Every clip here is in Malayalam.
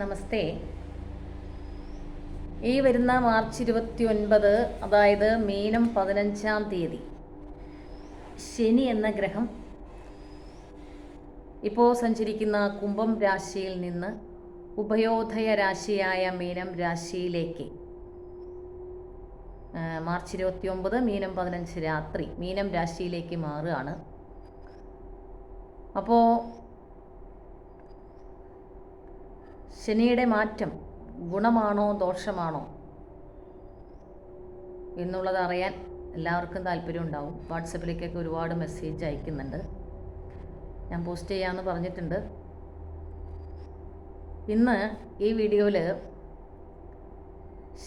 നമസ്തേ. ഈ വരുന്ന മാർച്ച് ഇരുപത്തി ഒൻപത് അതായത് മീനം പതിനഞ്ചാം തീയതി. ശനി എന്ന ഗ്രഹം ഇപ്പോൾ സഞ്ചരിക്കുന്ന കുംഭം രാശിയിൽ നിന്ന് ഉഭയോധയ രാശിയായ മീനം രാശിയിലേക്ക്. മാർച്ച് ഇരുപത്തി ഒമ്പത് മീനം പതിനഞ്ച് രാത്രി മീനം രാശിയിലേക്ക് മാറുകയാണ്. അപ്പോൾ ശനിയുടെ മാറ്റം ഗുണമാണോ ദോഷമാണോ എന്നുള്ളത് അറിയാൻ എല്ലാവർക്കും താല്പര്യം ഉണ്ടാവും. വാട്സപ്പിലേക്കൊക്കെ ഒരുപാട് മെസ്സേജ് അയക്കുന്നുണ്ട്. ഞാൻ പോസ്റ്റ് ചെയ്യാമെന്ന് പറഞ്ഞിട്ടുണ്ട്. ഇന്ന് ഈ വീഡിയോയിൽ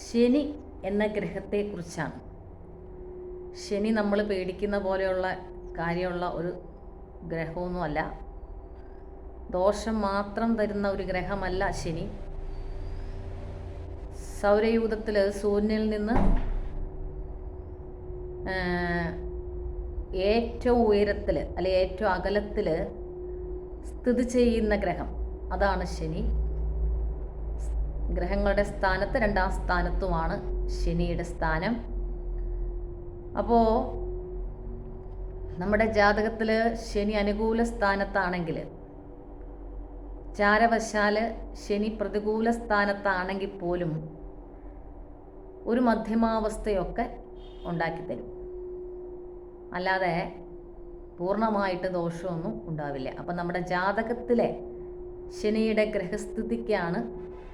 ശനി എന്ന ഗ്രഹത്തെക്കുറിച്ചാണ്. ശനി നമ്മൾ പേടിക്കുന്ന പോലെയുള്ള കാര്യമുള്ള ഒരു ഗ്രഹമൊന്നുമല്ല. ദോഷം മാത്രം തരുന്ന ഒരു ഗ്രഹമല്ല ശനി. സൗരയൂഥത്തിൽ സൂര്യനിൽ നിന്ന് ഏറ്റവും ഉയരത്തിൽ അല്ലെ ഏറ്റവും അകലത്തിൽ സ്ഥിതി ചെയ്യുന്ന ഗ്രഹം അതാണ് ശനി. ഗ്രഹങ്ങളുടെ സ്ഥാനത്ത് രണ്ടാം സ്ഥാനത്തുമാണ് ശനിയുടെ സ്ഥാനം. അപ്പോൾ നമ്മുടെ ജാതകത്തിൽ ശനി അനുകൂല സ്ഥാനത്താണെങ്കിൽ ചാരവശാൽ ശനി പ്രതികൂല സ്ഥാനത്താണെങ്കിൽ പോലും ഒരു മധ്യമാവസ്ഥയൊക്കെ ഉണ്ടാക്കിത്തരും അല്ലാതെ പൂർണമായിട്ട് ദോഷമൊന്നും ഉണ്ടാവില്ല. അപ്പം നമ്മുടെ ജാതകത്തിലെ ശനിയുടെ ഗ്രഹസ്ഥിതിക്കാണ്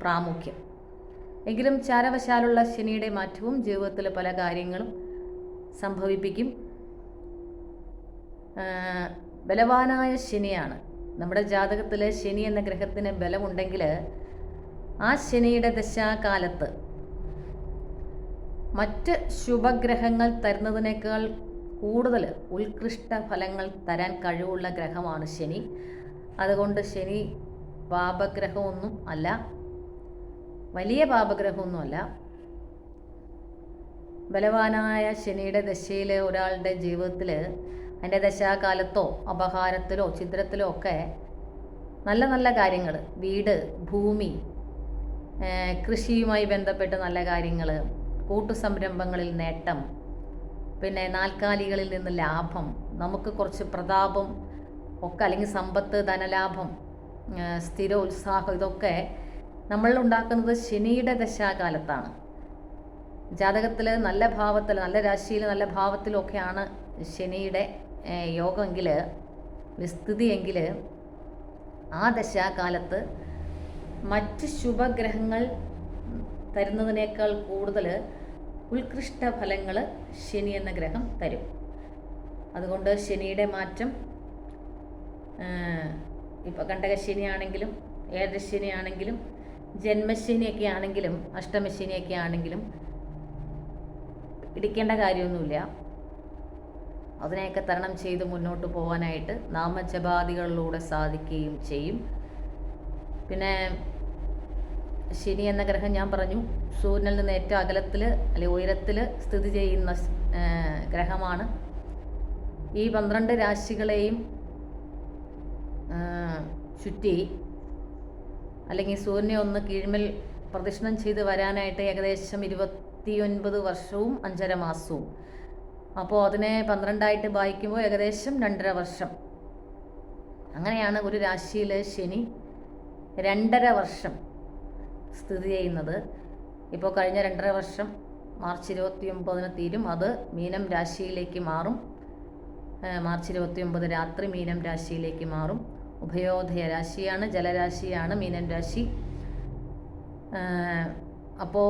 പ്രാമുഖ്യം. എങ്കിലും ചാരവശാലുള്ള ശനിയുടെ മാറ്റവും ജീവിതത്തിലെ പല കാര്യങ്ങളും സംഭവിപ്പിക്കും. ബലവാനായ ശനിയാണ്. നമ്മുടെ ജാതകത്തിൽ ശനി എന്ന ഗ്രഹത്തിന് ബലമുണ്ടെങ്കിൽ ആ ശനിയുടെ ദശാകാലത്ത് മറ്റ് ശുഭഗ്രഹങ്ങൾ തരുന്നതിനേക്കാൾ കൂടുതൽ ഉത്കൃഷ്ട ഫലങ്ങൾ തരാൻ കഴിവുള്ള ഗ്രഹമാണ് ശനി. അതുകൊണ്ട് ശനി പാപഗ്രഹമൊന്നും അല്ല. വലിയ പാപഗ്രഹമൊന്നുമല്ല ബലവാനായ ശനിയുടെ ദശയിൽ ഒരാളുടെ ജീവിതത്തിൽ അതിന്റെ ദശാകാലത്തോ അപഹാരത്തിലോ ചിത്രത്തിലോ ഒക്കെ നല്ല നല്ല കാര്യങ്ങൾ വീട് ഭൂമി കൃഷിയുമായി ബന്ധപ്പെട്ട് നല്ല കാര്യങ്ങൾ കൂട്ടുസംരംഭങ്ങളിൽ നേട്ടം പിന്നെ നാൽക്കാലികളിൽ നിന്ന് ലാഭം നമുക്ക് കുറച്ച് പ്രതാപം ഒക്കെ അല്ലെങ്കിൽ സമ്പത്ത് ധനലാഭം സ്ഥിര ഉത്സാഹം ഇതൊക്കെ നമ്മൾ ഉണ്ടാക്കുന്നത് ശനിയുടെ ദശാകാലത്താണ്. ജാതകത്തിൽ നല്ല ഭാവത്തിൽ നല്ല രാശിയിൽ നല്ല ഭാവത്തിലൊക്കെയാണ് ശനിയുടെ യോഗമെങ്കിൽ വിസ്തൃതിയെങ്കിൽ ആ ദശാകാലത്ത് മറ്റ് ശുഭഗ്രഹങ്ങൾ തരുന്നതിനേക്കാൾ കൂടുതൽ ഉത്കൃഷ്ട ഫലങ്ങൾ ശനി എന്ന ഗ്രഹം തരും. അതുകൊണ്ട് ശനിയുടെ മാറ്റം ഇപ്പോൾ കണ്ടകശനിയാണെങ്കിലും ആണെങ്കിലും ജന്മശനിയൊക്കെ ആണെങ്കിലും അഷ്ടമശനിയൊക്കെ ആണെങ്കിലും ഇടിക്കേണ്ട കാര്യമൊന്നുമില്ല. അതിനെയൊക്കെ തരണം ചെയ്ത് മുന്നോട്ട് പോകാനായിട്ട് നാമജപാദികളിലൂടെ സാധിക്കുകയും ചെയ്യും. പിന്നെ ശനി എന്ന ഗ്രഹം ഞാൻ പറഞ്ഞു സൂര്യനിൽ നിന്ന് ഏറ്റവും അകലത്തിൽ അല്ലെ ഉയരത്തിൽ സ്ഥിതി ചെയ്യുന്ന ഗ്രഹമാണ്. ഈ പന്ത്രണ്ട് രാശികളെയും ചുറ്റി അല്ലെങ്കിൽ സൂര്യനെ ഒന്ന് കീഴ്മേൽ പ്രദക്ഷിണം ചെയ്ത് വരാനായിട്ട് ഏകദേശം ഇരുപത്തിയൊൻപത് വർഷവും അഞ്ചര മാസവും. അപ്പോൾ അതിനെ പന്ത്രണ്ടായിട്ട് വായിക്കുമ്പോൾ ഏകദേശം രണ്ടര വർഷം. അങ്ങനെയാണ് ഒരു രാശിയിൽ ശനി രണ്ടര വർഷം സ്ഥിതി ചെയ്യുന്നത്. ഇപ്പോൾ കഴിഞ്ഞ രണ്ടര വർഷം മാർച്ച് ഇരുപത്തി ഒമ്പതിന് തീരും. അത് മീനം രാശിയിലേക്ക് മാറും. മാർച്ച് ഇരുപത്തി ഒമ്പത് രാത്രി മീനം രാശിയിലേക്ക് മാറും. ഉഭയോദയ രാശിയാണ് ജലരാശിയാണ് മീനം രാശി. അപ്പോൾ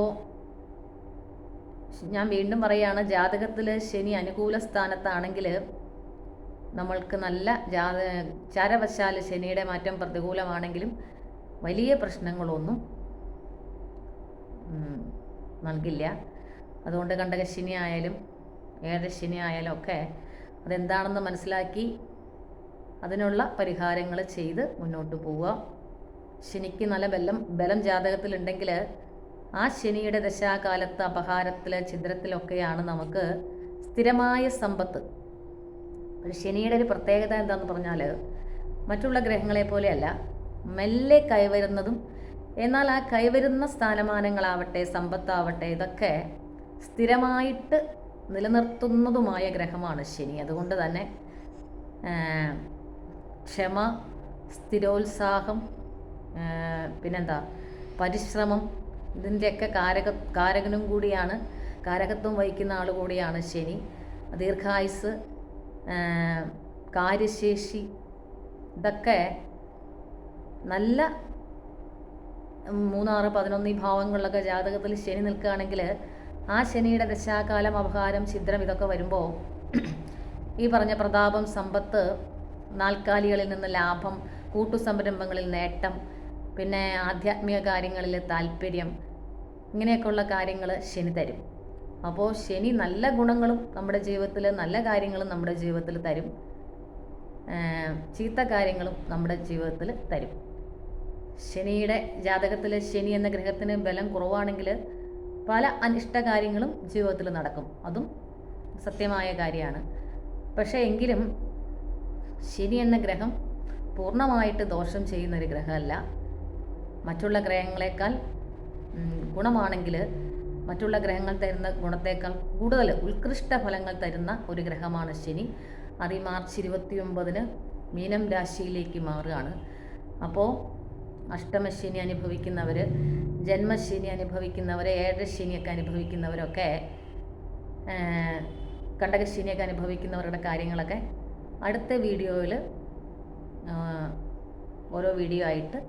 ഞാൻ വീണ്ടും പറയുകയാണ് ജാതകത്തിൽ ശനി അനുകൂല സ്ഥാനത്താണെങ്കിൽ നമ്മൾക്ക് നല്ല ജാത ചാരവശാൽ ശനിയുടെ മാറ്റം പ്രതികൂലമാണെങ്കിലും വലിയ പ്രശ്നങ്ങളൊന്നും നൽകില്ല. അതുകൊണ്ട് കണ്ടകശനി ആയാലും ഏഴശനി ആയാലും ഒക്കെ അതെന്താണെന്ന് മനസ്സിലാക്കി അതിനുള്ള പരിഹാരങ്ങൾ ചെയ്ത് മുന്നോട്ട് പോവുക. ശനിക്ക് നല്ല ബലം ബലം ജാതകത്തിലുണ്ടെങ്കിൽ ആ ശനിയുടെ ദശാകാലത്ത് അപഹാരത്തിൽ ഛിദ്രത്തിലൊക്കെയാണ് നമുക്ക് സ്ഥിരമായ സമ്പത്ത്. ഒരു ശനിയുടെ ഒരു പ്രത്യേകത എന്താണെന്ന് പറഞ്ഞാൽ മറ്റുള്ള ഗ്രഹങ്ങളെ പോലെയല്ല മെല്ലെ കൈവരുന്നതും എന്നാൽ ആ കൈവരുന്ന സ്ഥാനമാനങ്ങളാവട്ടെ സമ്പത്താവട്ടെ ഇതൊക്കെ സ്ഥിരമായിട്ട് നിലനിർത്തുന്നതുമായ ഗ്രഹമാണ് ശനി. അതുകൊണ്ട് തന്നെ ക്ഷമ സ്ഥിരോത്സാഹം പിന്നെന്താ പരിശ്രമം ഇതിന്റെയൊക്കെ കാരക കാരകനും കൂടിയാണ് കാരകത്വം വഹിക്കുന്ന ആൾ കൂടിയാണ് ശനി. ദീർഘായുസ് കാര്യശേഷി ഇതൊക്കെ നല്ല മൂന്നാറ് പതിനൊന്ന് ഭാവങ്ങളിലൊക്കെ ജാതകത്തിൽ ശനി നിൽക്കുകയാണെങ്കിൽ ആ ശനിയുടെ ദശാകാലം അപഹാരം ഛിദ്രം ഇതൊക്കെ വരുമ്പോൾ ഈ പറഞ്ഞ പ്രതാപം സമ്പത്ത് നാൽക്കാലികളിൽ നിന്ന് ലാഭം കൂട്ടുസംരംഭങ്ങളിൽ നേട്ടം പിന്നെ ആധ്യാത്മിക കാര്യങ്ങളിൽ താല്പര്യം ഇങ്ങനെയൊക്കെയുള്ള കാര്യങ്ങൾ ശനി തരും. അപ്പോൾ ശനി നല്ല ഗുണങ്ങളും നമ്മുടെ ജീവിതത്തിൽ നല്ല കാര്യങ്ങളും നമ്മുടെ ജീവിതത്തിൽ തരും. ചീത്ത കാര്യങ്ങളും നമ്മുടെ ജീവിതത്തിൽ തരും. ശനിയുടെ ജാതകത്തിൽ ശനി എന്ന ഗ്രഹത്തിന് ബലം കുറവാണെങ്കിൽ പല അനിഷ്ട കാര്യങ്ങളും ജീവിതത്തിൽ നടക്കും. അതും സത്യമായ കാര്യമാണ്. പക്ഷേ എങ്കിലും ശനി എന്ന ഗ്രഹം പൂർണമായിട്ട് ദോഷം ചെയ്യുന്ന ഒരു ഗ്രഹമല്ല. മറ്റുള്ള ഗ്രഹങ്ങളെക്കാൾ ഗുണമാണെങ്കിൽ മറ്റുള്ള ഗ്രഹങ്ങൾ തരുന്ന ഗുണത്തേക്കാൾ കൂടുതൽ ഉത്കൃഷ്ട ഫലങ്ങൾ തരുന്ന ഒരു ഗ്രഹമാണ് ശനി. അത് ഈ മാർച്ച് ഇരുപത്തി ഒമ്പതിന് മീനം രാശിയിലേക്ക് മാറുകയാണ്. അപ്പോൾ അഷ്ടമശനി അനുഭവിക്കുന്നവർ ജന്മശനി അനുഭവിക്കുന്നവർ ഏഴശനിയൊക്കെ അനുഭവിക്കുന്നവരൊക്കെ കണ്ടകശനിയൊക്കെ അനുഭവിക്കുന്നവരുടെ കാര്യങ്ങളൊക്കെ അടുത്ത വീഡിയോയിൽ ഓരോ വീഡിയോ ആയിട്ട്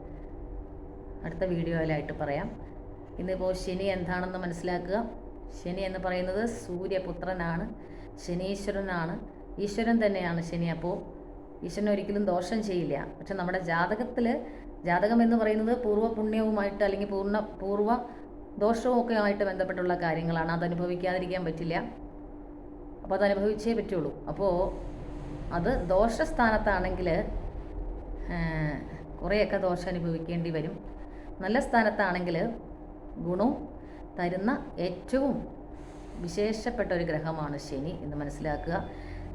അടുത്ത വീഡിയോയിലായിട്ട് പറയാം. ഇന്നിപ്പോൾ ശനി എന്താണെന്ന് മനസ്സിലാക്കുക. ശനി എന്ന് പറയുന്നത് സൂര്യപുത്രനാണ് ശനീശ്വരനാണ്. ഈശ്വരൻ തന്നെയാണ് ശനി. അപ്പോൾ ഈശ്വരൻ ഒരിക്കലും ദോഷം ചെയ്യില്ല. പക്ഷെ നമ്മുടെ ജാതകത്തിൽ ജാതകം എന്ന് പറയുന്നത് പൂർവ പുണ്യവുമായിട്ട് അല്ലെങ്കിൽ പൂർണ പൂർവ ദോഷവും ഒക്കെ ആയിട്ട് ബന്ധപ്പെട്ടുള്ള കാര്യങ്ങളാണ്. അത് അനുഭവിക്കാതിരിക്കാൻ പറ്റില്ല. അപ്പോൾ അത് അനുഭവിച്ചേ പറ്റുള്ളൂ. അപ്പോൾ അത് ദോഷസ്ഥാനത്താണെങ്കിൽ കുറേയൊക്കെ ദോഷം അനുഭവിക്കേണ്ടി വരും. നല്ല സ്ഥാനത്താണെങ്കിൽ ഗുണവും തരുന്ന ഏറ്റവും വിശേഷപ്പെട്ട ഒരു ഗ്രഹമാണ് ശനി എന്ന് മനസ്സിലാക്കുക.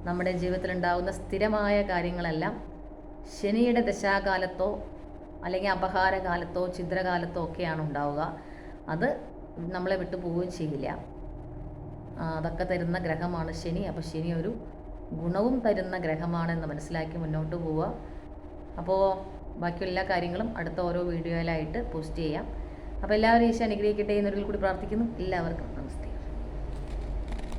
നമ്മുടെ ജീവിതത്തിൽ ഉണ്ടാകുന്ന സ്ഥിരമായ കാര്യങ്ങളെല്ലാം ശനിയുടെ ദശാകാലത്തോ അല്ലെങ്കിൽ അപഹാരകാലത്തോ ഛിദ്രകാലത്തോ ഒക്കെയാണ് ഉണ്ടാവുക. അത് നമ്മളെ വിട്ടു പോവുകയും ചെയ്യില്ല. അതൊക്കെ തരുന്ന ഗ്രഹമാണ് ശനി. അപ്പോൾ ശനി ഒരു ഗുണവും തരുന്ന ഗ്രഹമാണെന്ന് മനസ്സിലാക്കി മുന്നോട്ട് പോവുക. അപ്പോൾ ബാക്കി എല്ലാ കാര്യങ്ങളും അടുത്ത ഓരോ വീഡിയോയിലായിട്ട് പോസ്റ്റ് ചെയ്യാം. അപ്പോൾ എല്ലാവരും ഈശോ അനുഗ്രഹിക്കട്ടെ എന്നൊരിക്കൽ കൂടി പ്രാർത്ഥിക്കുന്നു. എല്ലാവർക്കും